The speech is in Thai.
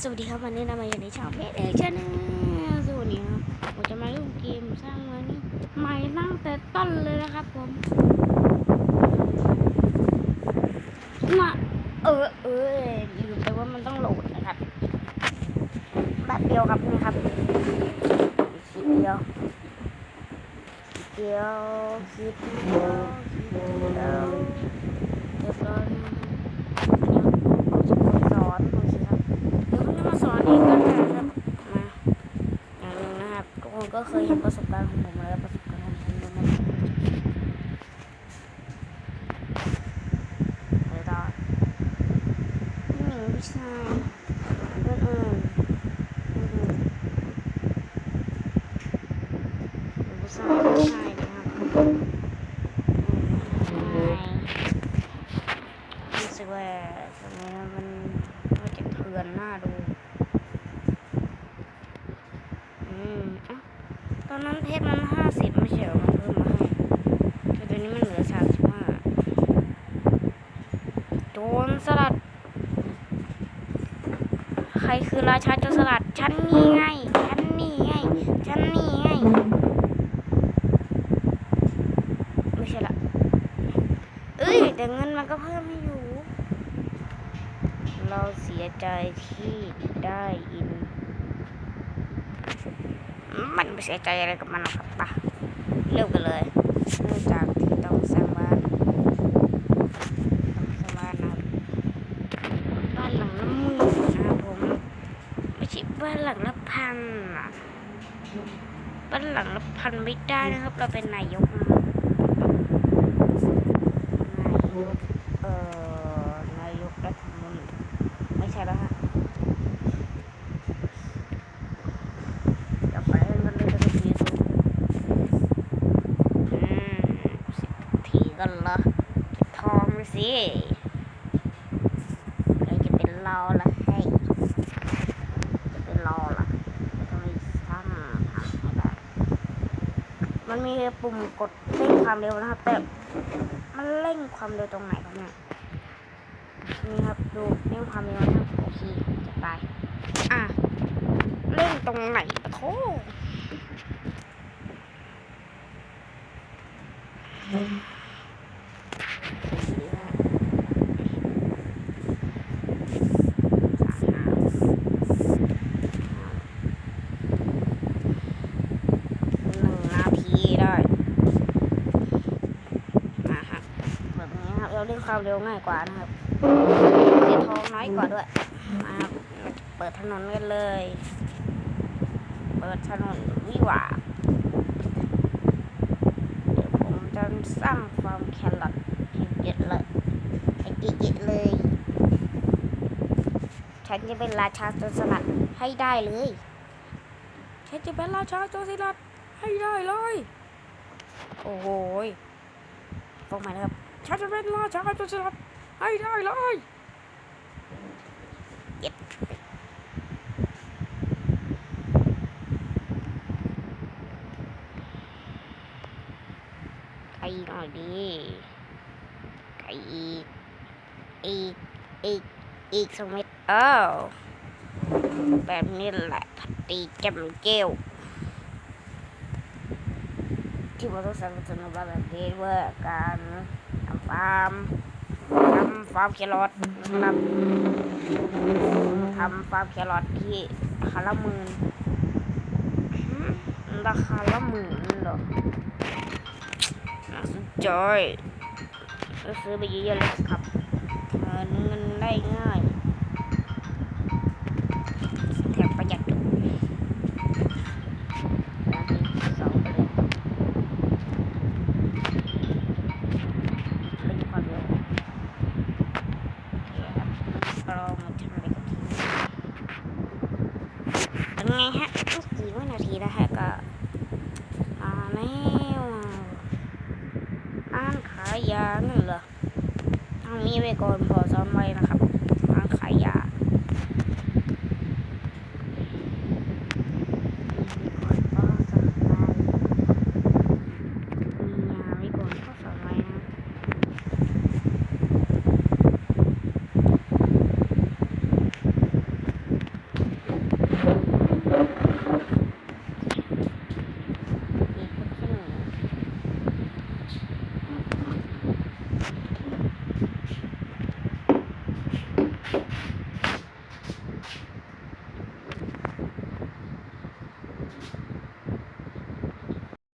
สวัสดีครับวันนี้เรามาอยู่ในช่องเพจเอชแนลสวัสดีครับผมจะมาเล่นเกมสร้างวันนี้ใหม่ตั้งแต่ต้นเลยนะครับผมมาเออเออลืมไปว่ามันต้องโหลดนะครับแป๊บเดียวครับนี่ครับคลิปเดียวเดียวคลิปเดียวคลิปเดียวเรียบร้อนนี้ผมจะมาสอนดูสิครับ เดี๋ยวผมจะมาสอนเองก็ได้นะครับมาอย่างหนึงนะครับทุกคนก็เค ยเห็นประสบการณ์ของผมมแล้วประสบการณ์ของผมนะครับไปต่อผู้หญิงผู้ชายเพื่อนอื่นผู้หญิงผู้ชายผู้ชายนะครับผู้ชายรู้สึกว่าตรงนี้มันมันจะเถื่อนหน้าดู อืมเอ้าต อนนั้นเพชรมันห้าสิบไม่ใช่เหรอมันเพิ่มมาให้แต่ตอนนี้มันเหลือสามสิบห้าโจรสลัด ใครคือราชาโจรสลัดฉันนี่ไงฉันนี่ไงฉันนี่ไงไม่ใช่ละเอ้ยแต่เงินมันก็เพิ่มไม่อยู่ เราเสียใจที่ได้ยิน มันไม่เสียใจอะไรกับมันหรอกครับปะเริ่มกันเลยเริ่มจากที่ต้องสร้างบ้านสร้างบ้านนะบบ้านหลังละหมื่นนะครับผมไม่ใช่บ้านหลังละพันอะบ้านหลังละพันไม่ได้นะครับ เราเป็นนายกนะครับนายกเอ่อนายกรัฐมนตรีไม่ใช่แล้วฮะ จะไปให้มันเลยสักทีสิอืมสิบที กันเหรอทองไปสิใครจะเป็นเราล่ะให้จะเป็นเราล่ะต้องสร้างทำให้ได้มันมีปุ่มกดเร่งความเร็วนะครับแต่มันเร่งความเร็วตรงไหนครับเนี่ยนี่ครับดูเร่งความเร็วนะครับโอเคจะไปอะเล่นตรงไหนปะโถหนึ่งนาทีได้ มาฮะแบบนี้ครับ เราเล่นความเร็วง่ายกว่านะครับเสียทองน้อยกว่าด้วย มาครับเปิดถนนกันเลย เปิดถนนวิวาเดี๋ยวผมจะสร้างฟาร์มแครอทให้เยอะเลยให้เยอะๆเลย ฉันจะเป็นราชาโจรสลัดให้ได้เลย ฉันจะเป็นราชาโจรสลัดให้ได้เลย โอ้โหยฟังใหม่นะครับ ฉันจะเป็นราชาโจรสลัดให้ได้เลยเย็ดไก่หน่อยดีไก่อีก อีก อีก อีกสองเม็ดเอ้าแบบนี้แหละผัดตีแจ่มเจียว ที่ผมต้องสนับสนุนมาแบบนี้เว่าการทำฟาร์มทำฟาร์มแครอทนะครับทำฟาร์มแครอทที่ราคาละหมื่นราคาละหมื่นเหรอน่าสนใจก็ซื้อไปเยอะๆเลยครับเงินได้ง่าย เป็นไงฮะกี่วินาทีแล้วฮะก็มาแล้วร้านขายยาหนั่นเหรอทางนี้ไว้ก่อนพอซ้อมไว้นะครับร้านขายยา